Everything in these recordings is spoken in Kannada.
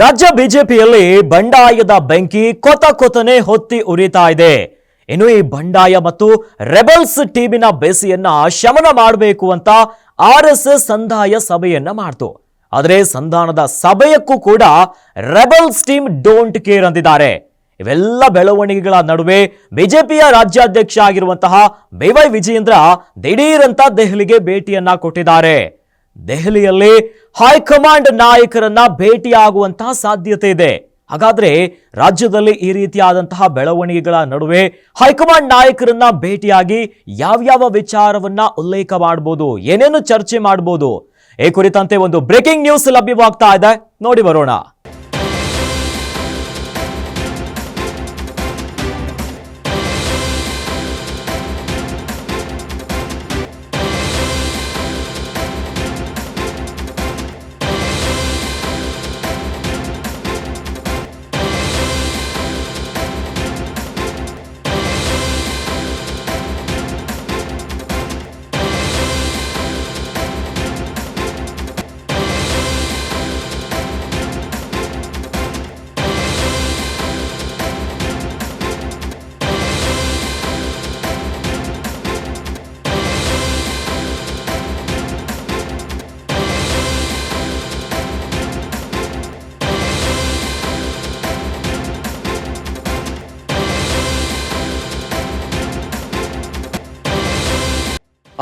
ರಾಜ್ಯ ಬಿಜೆಪಿಯಲ್ಲಿ ಬಂಡಾಯದ ಬೆಂಕಿ ಕೊತ ಕೊತನೆ ಹೊತ್ತಿ ಉರಿತಾ ಇದೆ. ಇನ್ನು ಈ ಬಂಡಾಯ ಮತ್ತು ರೆಬಲ್ಸ್ ಟೀಮಿನ ಬೇಸಿಯನ್ನ ಶಮನ ಮಾಡಬೇಕು ಅಂತ ಆರ್ ಎಸ್ ಎಸ್ ಸಂಧಾಯ ಸಭೆಯನ್ನ ಮಾಡ್ತು. ಆದರೆ ಸಂಧಾನದ ಸಭೆಯಕ್ಕೂ ಕೂಡ ರೆಬಲ್ಸ್ ಟೀಮ್ ಡೋಂಟ್ ಕೇರ್ ಅಂದಿದ್ದಾರೆ. ಇವೆಲ್ಲ ಬೆಳವಣಿಗೆಗಳ ನಡುವೆ ಬಿಜೆಪಿಯ ರಾಜ್ಯಾಧ್ಯಕ್ಷ ಆಗಿರುವಂತಹ ಬಿವೈ ವಿಜಯೇಂದ್ರ ದಿಢೀರಂತ ದೆಹಲಿಗೆ ಭೇಟಿಯನ್ನ ಕೊಟ್ಟಿದ್ದಾರೆ. ದೆಹಲಿಯಲ್ಲಿ ಹೈಕಮಾಂಡ್ ನಾಯಕರನ್ನ ಭೇಟಿಯಾಗುವಂತಹ ಸಾಧ್ಯತೆ ಇದೆ. ಹಾಗಾದ್ರೆ ರಾಜ್ಯದಲ್ಲಿ ಈ ರೀತಿಯಾದಂತಹ ಬೆಳವಣಿಗೆಗಳ ನಡುವೆ ಹೈಕಮಾಂಡ್ ನಾಯಕರನ್ನ ಭೇಟಿಯಾಗಿ ಯಾವ್ಯಾವ ವಿಚಾರವನ್ನ ಉಲ್ಲೇಖ ಮಾಡಬಹುದು ಏನೇನು ಚರ್ಚೆ ಮಾಡಬಹುದು ಈ ಕುರಿತಂತೆ ಒಂದು ಬ್ರೇಕಿಂಗ್ ನ್ಯೂಸ್ ಲಭ್ಯವಾಗ್ತಾ ಇದೆ. ನೋಡಿ ಬರೋಣ.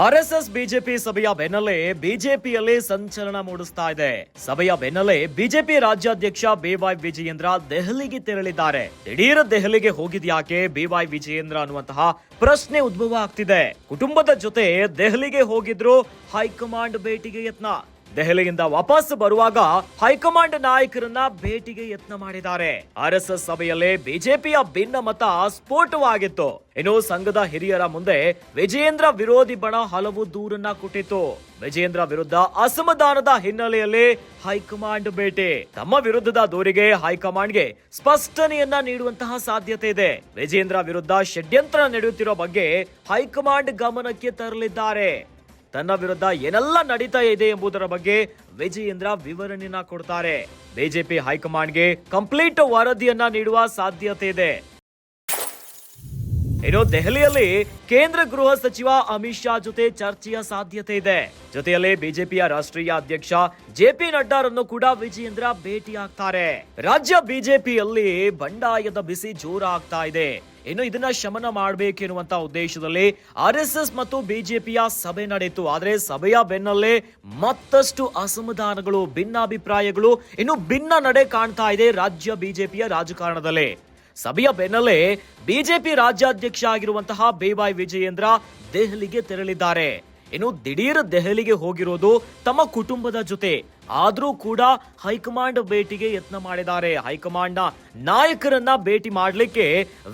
ಆರ್ಎಸ್ಎಸ್ ಬಿಜೆಪಿ ಸಭೆಯ ಬೆನ್ನಲ್ಲೇ ಬಿಜೆಪಿಯಲ್ಲಿ ಸಂಚಲನ ಮೂಡಿಸ್ತಾ ಇದೆ. ಸಭೆಯ ಬೆನ್ನಲ್ಲೇ ಬಿಜೆಪಿ ರಾಜ್ಯಾಧ್ಯಕ್ಷ ಬಿವೈ ವಿಜಯೇಂದ್ರ ದೆಹಲಿಗೆ ತೆರಳಿದ್ದಾರೆ. ದಿಢೀರ್ ದೆಹಲಿಗೆ ಹೋಗಿದ್ಯಾಕೆ ಬಿವೈ ವಿಜಯೇಂದ್ರ ಅನ್ನುವಂತಹ ಪ್ರಶ್ನೆ ಉದ್ಭವ ಆಗ್ತಿದೆ. ಕುಟುಂಬದ ಜೊತೆ ದೆಹಲಿಗೆ ಹೋಗಿದ್ರು ಹೈಕಮಾಂಡ್ ಭೇಟಿಗೆ ಯತ್ನ. ದೆಹಲಿಯಿಂದ ವಾಪಸ್ ಬರುವಾಗ ಹೈಕಮಾಂಡ್ ನಾಯಕರನ್ನ ಭೇಟಿಗೆ ಯತ್ನ ಮಾಡಿದ್ದಾರೆ. ಆರ್ಎಸ್ಎಸ್ ಸಭೆಯಲ್ಲೇ ಬಿಜೆಪಿಯ ಭಿನ್ನ ಮತ ಸ್ಫೋಟವಾಗಿತ್ತು. ಇನ್ನು ಸಂಘದ ಹಿರಿಯರ ಮುಂದೆ ವಿಜಯೇಂದ್ರ ವಿರೋಧಿ ಬಣ ಹಲವು ದೂರನ್ನ ಕೊಟ್ಟಿತ್ತು. ವಿಜಯೇಂದ್ರ ವಿರುದ್ಧ ಅಸಮಾಧಾನದ ಹಿನ್ನೆಲೆಯಲ್ಲಿ ಹೈಕಮಾಂಡ್ ಭೇಟಿ. ತಮ್ಮ ವಿರುದ್ಧದ ದೂರಿಗೆ ಹೈಕಮಾಂಡ್ಗೆ ಸ್ಪಷ್ಟನೆಯನ್ನ ನೀಡುವಂತಹ ಸಾಧ್ಯತೆ ಇದೆ. ವಿಜಯೇಂದ್ರ ವಿರುದ್ಧ ಷಡ್ಯಂತ್ರ ನಡೆಯುತ್ತಿರುವ ಬಗ್ಗೆ ಹೈಕಮಾಂಡ್ ಗಮನಕ್ಕೆ ತರಲಿದ್ದಾರೆ. ತನ್ನ ವಿರುದ್ಧ ಏನೆಲ್ಲ ನಡೀತಾ ಇದೆ ಎಂಬುದರ ಬಗ್ಗೆ ವಿಜಯೇಂದ್ರ ವಿವರಣೆಯನ್ನ ಕೊಡ್ತಾರೆ. ಬಿಜೆಪಿ ಹೈಕಮಾಂಡ್ಗೆ ಕಂಪ್ಲೀಟ್ ವರದಿಯನ್ನ ನೀಡುವ ಸಾಧ್ಯತೆ ಇದೆ. ಇನ್ನು ದೆಹಲಿಯಲ್ಲಿ ಕೇಂದ್ರ ಗೃಹ ಸಚಿವ ಅಮಿತ್ ಶಾ ಜೊತೆ ಚರ್ಚೆಯ ಸಾಧ್ಯತೆ ಇದೆ. ಜೊತೆಯಲ್ಲಿ ಬಿಜೆಪಿಯ ರಾಷ್ಟ್ರೀಯ ಅಧ್ಯಕ್ಷ ಜೆ ಪಿ ನಡ್ಡಾರನ್ನು ಕೂಡ ವಿಜಯೇಂದ್ರ ಭೇಟಿಯಾಗ್ತಾರೆ. ರಾಜ್ಯ ಬಿಜೆಪಿಯಲ್ಲಿ ಬಂಡಾಯದ ಬಿಸಿ ಜೋರಾಗ್ತಾ ಇದೆ. ಇನ್ನು ಇದನ್ನ ಶಮನ ಮಾಡಬೇಕೆನ್ನುವಂತ ಉದ್ದೇಶದಲ್ಲಿ ಆರ್ ಎಸ್ ಎಸ್ ಮತ್ತು ಬಿಜೆಪಿಯ ಸಭೆ ನಡೆಯಿತು. ಆದರೆ ಸಭೆಯ ಬೆನ್ನಲ್ಲೇ ಮತ್ತಷ್ಟು ಅಸಮಾಧಾನಗಳು, ಭಿನ್ನಾಭಿಪ್ರಾಯಗಳು, ಇನ್ನು ಭಿನ್ನ ನಡೆ ಕಾಣ್ತಾ ಇದೆ ರಾಜ್ಯ ಬಿಜೆಪಿಯ ರಾಜಕಾರಣದಲ್ಲಿ. ಸಭೆಯ ಬೆನ್ನಲ್ಲೇ ಬಿಜೆಪಿ ರಾಜ್ಯಾಧ್ಯಕ್ಷ ಆಗಿರುವಂತಹ ಬೇಬಾಯ್ ವಿಜಯೇಂದ್ರ ದೆಹಲಿಗೆ ತೆರಳಿದ್ದಾರೆ. ಇನ್ನು ದಿಢೀರ್ ದೆಹಲಿಗೆ ಹೋಗಿರೋದು ತಮ್ಮ ಕುಟುಂಬದ ಜೊತೆ. ಆದ್ರೂ ಕೂಡ ಹೈಕಮಾಂಡ್ ಭೇಟಿಗೆ ಯತ್ನ ಮಾಡಿದ್ದಾರೆ. ಹೈಕಮಾಂಡ್ನ ನಾಯಕರನ್ನ ಭೇಟಿ ಮಾಡಲಿಕ್ಕೆ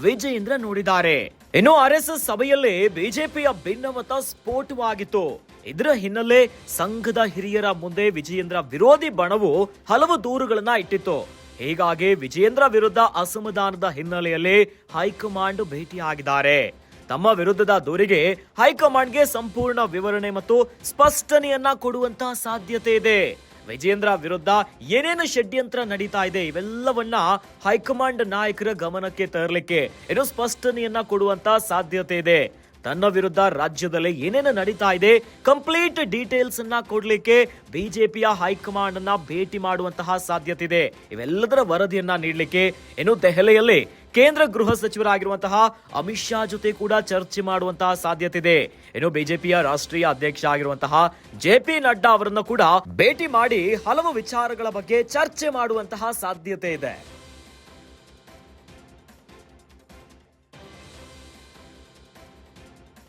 ವಿಜಯೇಂದ್ರ ನೋಡಿದ್ದಾರೆ. ಇನ್ನು ಆರ್ ಎಸ್ ಎಸ್ ಸಭೆಯಲ್ಲಿ ಬಿಜೆಪಿಯ ಭಿನ್ನಮತ ಸ್ಫೋಟವಾಗಿತ್ತು. ಇದರ ಹಿನ್ನೆಲೆ ಸಂಘದ ಹಿರಿಯರ ಮುಂದೆ ವಿಜಯೇಂದ್ರ ವಿರೋಧಿ ಬಣವು ಹಲವು ದೂರುಗಳನ್ನ ಇಟ್ಟಿತ್ತು. ಹೀಗಾಗಿ ವಿಜಯೇಂದ್ರ ವಿರುದ್ಧ ಅಸಮಾಧಾನದ ಹಿನ್ನೆಲೆಯಲ್ಲಿ ಹೈಕಮಾಂಡ್ ಭೇಟಿಯಾಗಿದ್ದಾರೆ. ತಮ್ಮ ವಿರುದ್ಧದ ದೂರಿಗೆ ಹೈಕಮಾಂಡ್ಗೆ ಸಂಪೂರ್ಣ ವಿವರಣೆ ಮತ್ತು ಸ್ಪಷ್ಟನೆಯನ್ನ ಕೊಡುವಂತಹ ಸಾಧ್ಯತೆ ಇದೆ. ವಿಜೇಂದ್ರ ವಿರುದ್ಧ ಏನೇನು ಷಡ್ಯಂತ್ರ ನಡೀತಾ ಇದೆ, ಇವೆಲ್ಲವನ್ನ ಹೈಕಮಾಂಡ್ ನಾಯಕರ ಗಮನಕ್ಕೆ ತರಲಿಕ್ಕೆ ಏನು ಸ್ಪಷ್ಟನೆಯನ್ನ ಕೊಡುವಂತ ಸಾಧ್ಯತೆ ಇದೆ. ತನ್ನ ವಿರುದ್ಧ ರಾಜ್ಯದಲ್ಲಿ ಏನೇನು ನಡೀತಾ ಇದೆ ಕಂಪ್ಲೀಟ್ ಡೀಟೇಲ್ಸ್ ಅನ್ನ ಕೊಡ್ಲಿಕ್ಕೆ ಬಿಜೆಪಿಯ ಹೈಕಮಾಂಡ್ ಅನ್ನ ಭೇಟಿ ಮಾಡುವಂತಹ ಸಾಧ್ಯತೆ ಇದೆ ಇವೆಲ್ಲದರ ವರದಿಯನ್ನ ನೀಡಲಿಕ್ಕೆ ಇನ್ನು ದೆಹಲಿಯಲ್ಲಿ ಕೇಂದ್ರ ಗೃಹ ಸಚಿವರಾಗಿರುವಂತಹ ಅಮಿತ್ ಶಾ ಜೊತೆ ಕೂಡ ಚರ್ಚೆ ಮಾಡುವಂತಹ ಸಾಧ್ಯತೆ ಇದೆ ಇನ್ನು ಬಿಜೆಪಿಯ ರಾಷ್ಟ್ರೀಯ ಅಧ್ಯಕ್ಷ ಆಗಿರುವಂತಹ ಜೆ ಪಿ ನಡ್ಡಾ ಅವರನ್ನು ಕೂಡ ಭೇಟಿ ಮಾಡಿ ಹಲವು ವಿಚಾರಗಳ ಬಗ್ಗೆ ಚರ್ಚೆ ಮಾಡುವಂತಹ ಸಾಧ್ಯತೆ ಇದೆ